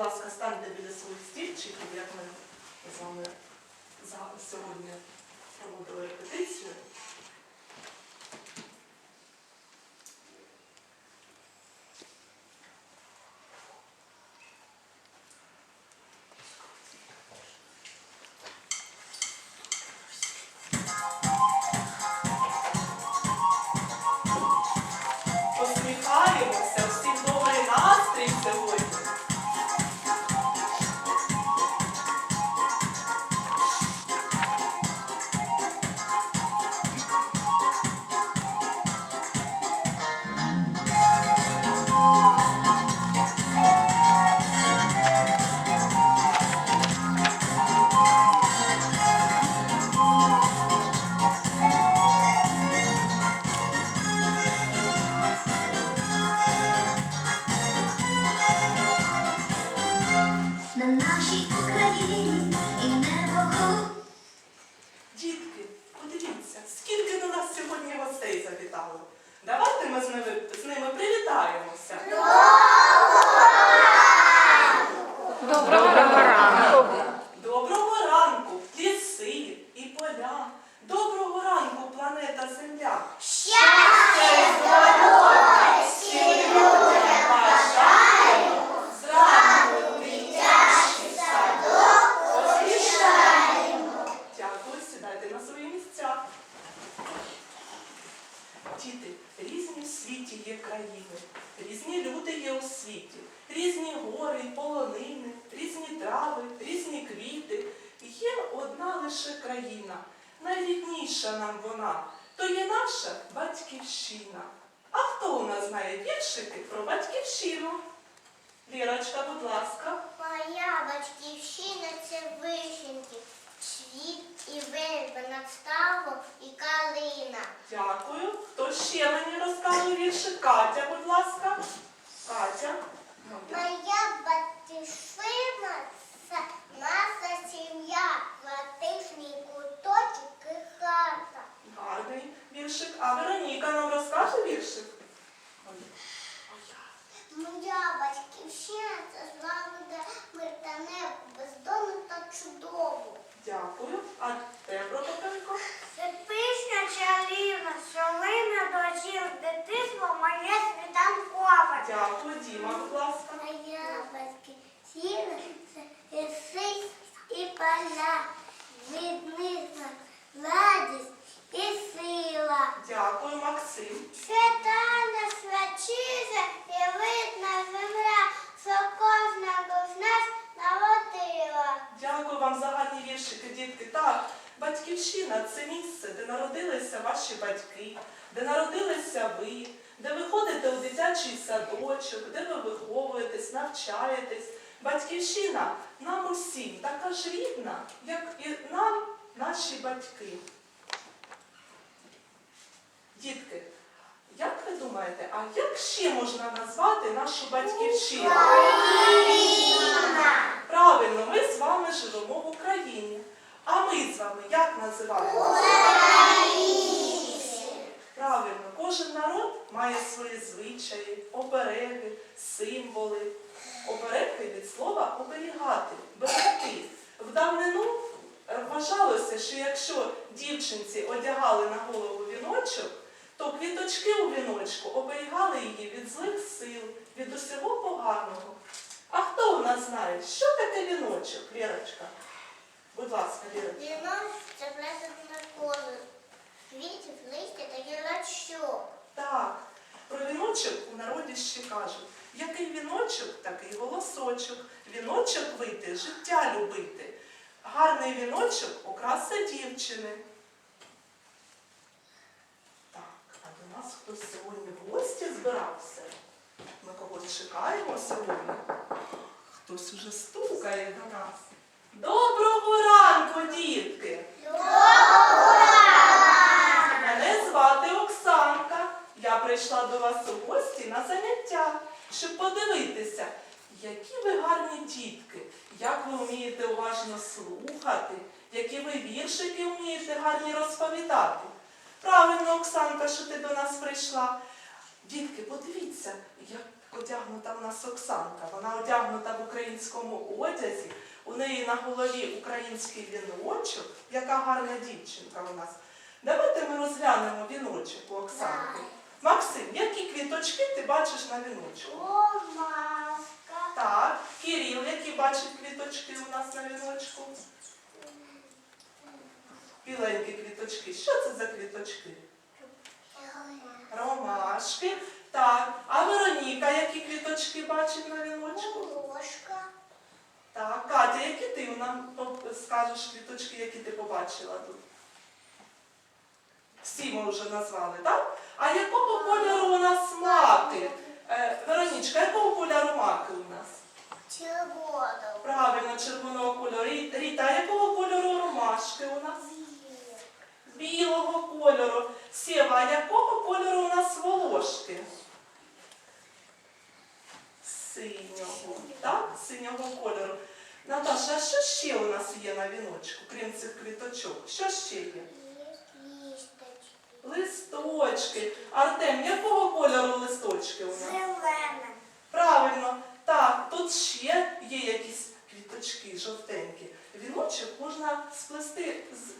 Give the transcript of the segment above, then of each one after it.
ласка, станьте біля своїх стільчиків, як ми з вами сьогодні проводили репетицію. Ми з ними, з ними привітаємося. Доброго ранку. Доброго ранку, ліси і поля. Доброго ранку, планета Земля. Щастя і здоров'я всім людям бажаємо. Зранку дитячий садок поспішаємо. Дякую, сідайте на свої місця. Діти, різні в світі є країни, різні люди є у світі, різні гори, і полонини, різні трави, різні квіти. Є одна лише країна, найрідніша нам вона, то є наша батьківщина. А хто у нас знає віршики про батьківщину? Лірочка, будь ласка. Моя батьківщина це вишеньки, цвіт і верба над ставом і калина. Дякую. Хто ще мені розкаже віршик? Катя, будь ласка. Катя. Моя батьківщина це наша сім'я, латишний куточок і хата. Гарний віршик. А Вероніка нам розкаже віршик? Моя батьківщина це славне миртане, бездомно та чудово. Дякую. А те Прокопенко? Це пісня чарівна, що лине до зір дитинства моє світанкове. Дякую, Діма, будь ласка. Моя батьківщина це ліси і поля, від них радість і сила. Дякую, Максим. Святана свячіся і видна земля, що кожного з нас народила. Дякую вам за гарні віршики, дітки. Так, батьківщина це місце, де народилися ваші батьки, де народилися ви, де ви ходите у дитячий садочок, де ви виховуєтесь, навчаєтесь. Батьківщина нам усім така ж рідна, як і нам наші батьки. Дітки, як ви думаєте, а як ще можна назвати нашу батьківщину? Правильно, ми з вами живемо в Україні. А ми з вами як називаємо? Правильно, кожен народ має свої звичаї, обереги, символи. Обереги від слова оберігати, берегти. В давнину е, вважалося, що якщо дівчинці одягали на голову віночок, то квіточки у віночку оберігали її від злих сил, від усього поганого. А хто у нас знає, що таке віночок, Лірочка? Будь ласка, Лірочка. Вінок це на кожу, квітів, листя та гілочок. Так, про віночок у народі ще кажуть. Який віночок, такий голосочок. Віночок вийти, життя любити. Гарний віночок окраса дівчини. Так, а до нас хтось сьогодні в гості збирався. Ми когось чекаємо сьогодні. Хтось уже стукає до нас. Доброго ранку, дітки! Мене звати Оксанка. Я прийшла до вас у гості на заняття, щоб подивитися, які ви гарні дітки, як ви вмієте уважно слухати, які ви віршики вмієте гарні розповідати. Правильно, Оксанка, що ти до нас прийшла. Дітки, подивіться, як одягнута в нас Оксанка. Вона одягнута в українському одязі. У неї на голові український віночок. Яка гарна дівчинка у нас. Давайте ми розглянемо віночок у Оксанки. Максим, які квіточки ти бачиш на віночку? Ромашка. Так, Кирил, які бачить квіточки у нас на віночку? Біленькі квіточки. Що це за квіточки? Ромашки. Так. А Вероніка, які квіточки бачить на віночку? Ложка. Так. Катя, які ти нам скажеш квіточки, які ти побачила тут? Всі ми вже назвали, так? А якого кольору у нас маки? Е, Веронічка, якого кольору маки у нас? Червоного. Правильно, червоного кольору. Ріта, а якого кольору ромашки у нас? Білого кольору. Сєва, а якого кольору у нас волошки? Синього. Так? Синього кольору. Наташа, а що ще у нас є на віночку, крім цих квіточок? Що ще є? Листочки. Артем, якого кольору листочки у нас? Зелене. Правильно, так, тут ще є якісь квіточки жовтенькі. Віночок можна сплести з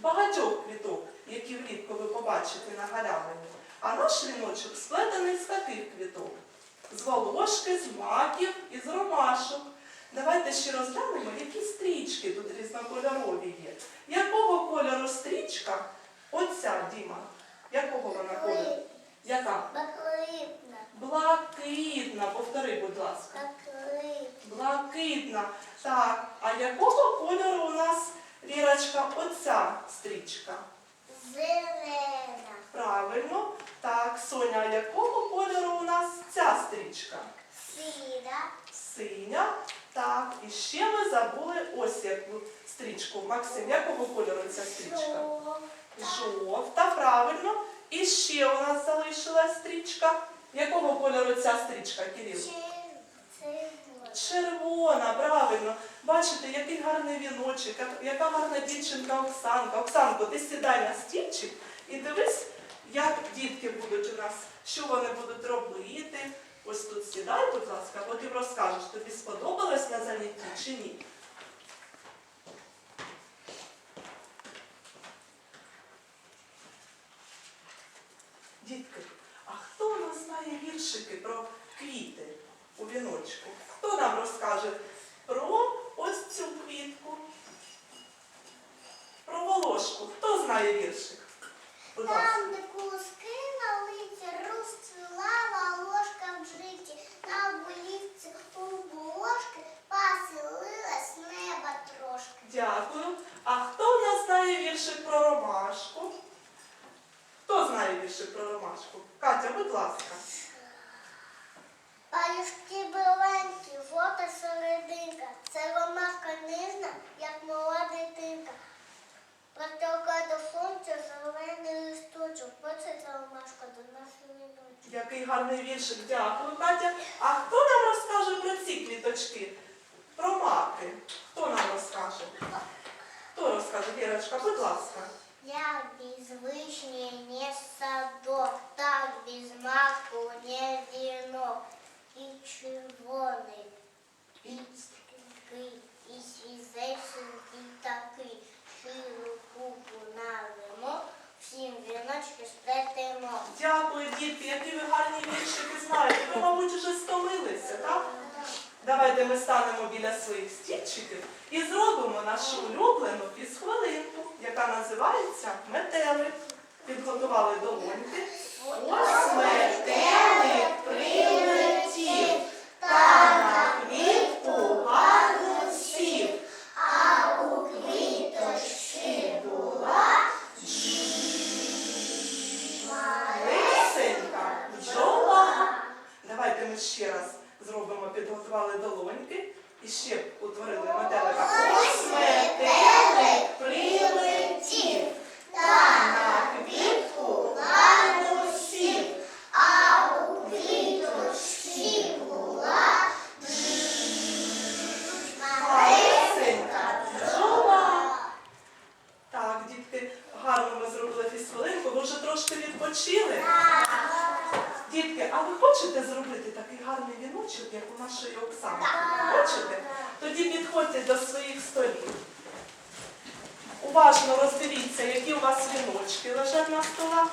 багатьох квіток, які влітку ви побачите на галявині. А наш віночок сплетений з таких квіток. З волошки, з маків і з ромашок. Давайте ще розглянемо, які стрічки тут різнокольорові є. Якого кольору стрічка? Оця, Діма. Якого вона кольору? Яка? Баклитна. Блакитна, повтори, будь ласка. Баклитна. Блакитна. Так, а якого кольору у нас, Вірочка, оця стрічка? Зелена. Правильно. Так, Соня, а якого кольору у нас ця стрічка? Сіра. Синя. Так, і ще ми забули ось яку стрічку. Максим, якого кольору ця стрічка? Жовта, правильно. І ще у нас залишилась стрічка. Якого кольору ця стрічка, Кирил? Червона. Червона, правильно. Бачите, який гарний віночок, яка гарна дівчинка Оксанка. Оксанко, ти сідай на стільчик і дивись, як дітки будуть у нас, що вони будуть робити. Ось тут сідай, будь ласка, потім розкажеш, тобі сподобалось на занятті чи ні. Дітки, а хто знає віршики про квіти у віночку? Хто нам розкаже про ось цю квітку? Про волошку. Хто знає віршик? Будь ласка. Там, де куски на лиці, розцвіла ложка в житті, на болівці у ложки поселилась неба трошки. Дякую. А хто у нас знає віршик про ромашку? Хто знає віршик про ромашку? Катя, будь ласка. Палюшки біленькі, жовта серединка, це ромашка ніжна, як мала дитинка. Протока до сонця зелений листочок, бачить ромашка до нашої Який гарний віршик. Дякую, Катя. А хто нам розкаже про ці квіточки? Про маки. Хто нам розкаже? Хто розкаже? Вірочка, будь ласка. Сплетемо. Дякую, дітки, які ви гарні віршики знаєте. Ви, мабуть, вже стомилися, так? Давайте ми станемо біля своїх стільчиків і зробимо нашу улюблену фізхвилинку, яка називається метелик. Підготували долоньки. Ось метелик прилетів, та на квітку гарно ще раз зробимо, підготували долоньки і ще утворили метелика. Ось метелик прилетів, та на квітку гарно сів. А у квіточці була Лисенька, бджола. Так, дітки, гарно ми зробили фізхвилинку. Ви вже трошки відпочили. Дітки, а ви хочете зробити такий гарний нашої Оксани. Хочете? Тоді підходьте до своїх столів. Уважно роздивіться, які у вас віночки лежать на столах.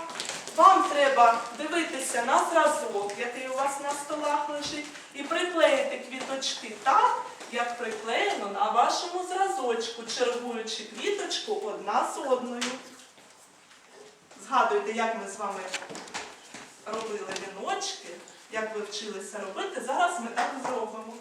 Вам треба дивитися на зразок, який у вас на столах лежить, і приклеїти квіточки так, як приклеєно на вашому зразочку, чергуючи квіточку одна з одною. Згадуйте, як ми з вами робили віночки, як ви вчилися робити. Зараз ми так зробимо.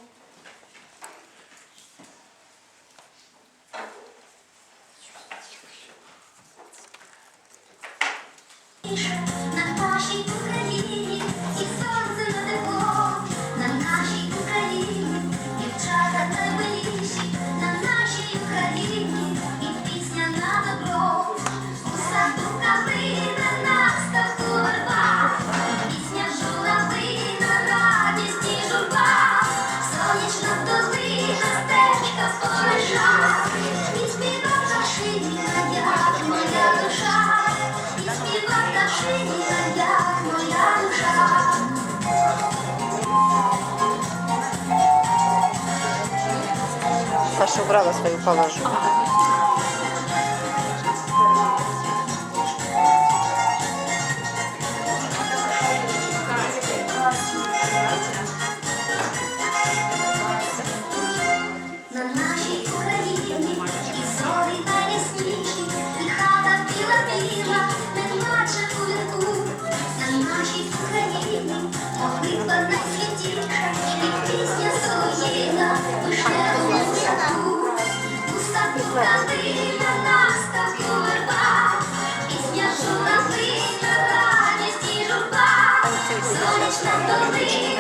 Саша убрала свою положу. Hallelujah.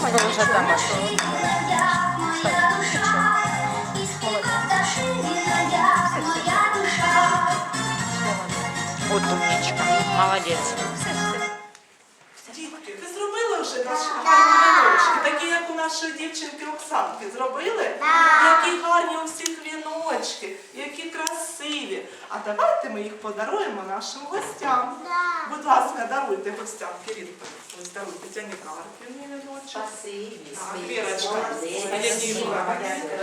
моя душа. Вот умничка. Молодец. Дітки, ви зробили вже наші гарні віночки, такі, як у нашої дівчинки Оксанки. Зробили? Які гарні у всіх які красиві. А давайте ми їх подаруємо нашим гостям. Будь ласка, даруйте гостям, Кирил. Ось даруйте Тяні Карпівні віночок. Так, Вірочка,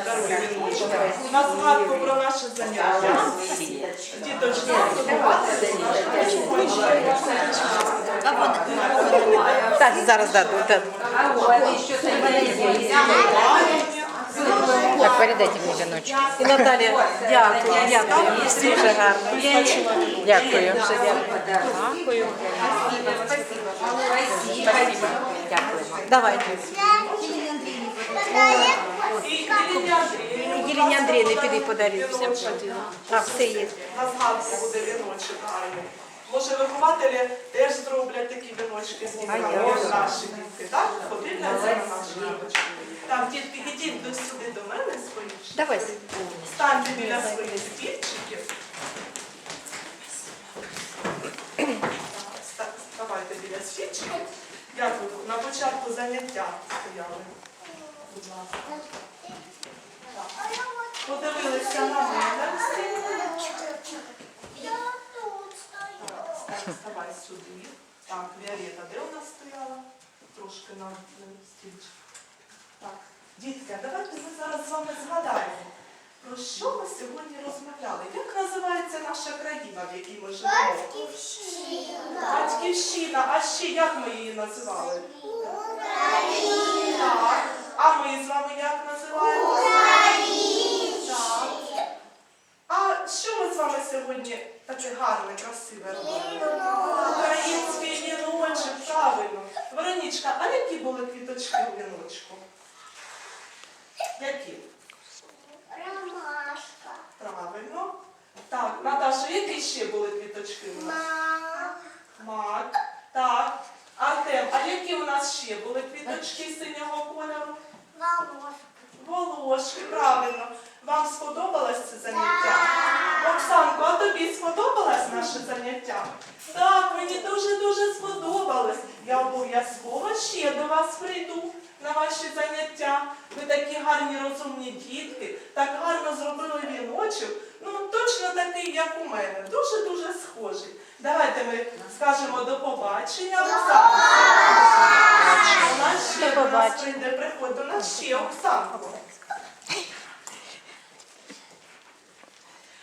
даруй віночок. На згадку про наше заняття. Діточки, Так, зараз да, да. Так, передайте мені віночок. І Наталія, дякую, дякую. Дуже гарно. Дякую. Дякую. Дякую. Давайте. Єліні Андріївні. Піди подаруй всім. А, все є. На згадку буде віночок гарний. Може, вихователі теж зроблять такі віночки з як наші дітки, так? Подивляться на наші віночки. Так, дітки, ідіть до сюди до мене свої. Давай. Станьте біля своїх стільчиків. Ставайте біля стільчиків. Як ви на початку заняття стояли? Будь ласка. Подивилися на мене. Я тут стою. Так, вставай сюди. Так, Віолета, де у нас стояла? Трошки на стільчик. Так, дітки, а давайте ми зараз з вами згадаємо, про що ми сьогодні розмовляли. Як називається наша країна, в якій ми живемо? Батьківщина. Батьківщина. А ще як ми її називали? Так. А ми з вами як називаємо? Так. А що ми з вами сьогодні таке гарне, красиве робили? Український віночок, правильно. Веронічка, а які були квіточки? Які? Ромашка. Правильно. Так, Наташа. Які ще були квіточки у нас? Ма. Мак. Так. Артем, а які у нас ще були квіточки синього кольору? Волошка. Волошки, правильно. Вам сподобалось це заняття? Оксанко, а тобі сподобалось наше заняття? Так, мені дуже-дуже сподобалось. Я обов'язково ще до вас прийду на ваші заняття. Ви такі гарні розумні дітки, так гарно зробили віночок. Ну, точно такий, як у мене. Дуже-дуже схожий. Давайте ми скажемо до побачення. Оксанко. У нас ще До нас прийде, приходь до нас ще Оксанко.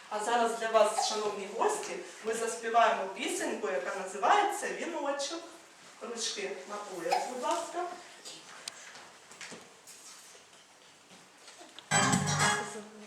А зараз для вас, шановні гості, ми заспіваємо пісеньку, яка називається Віночок. Ручки на пояс, будь ласка. Kızım.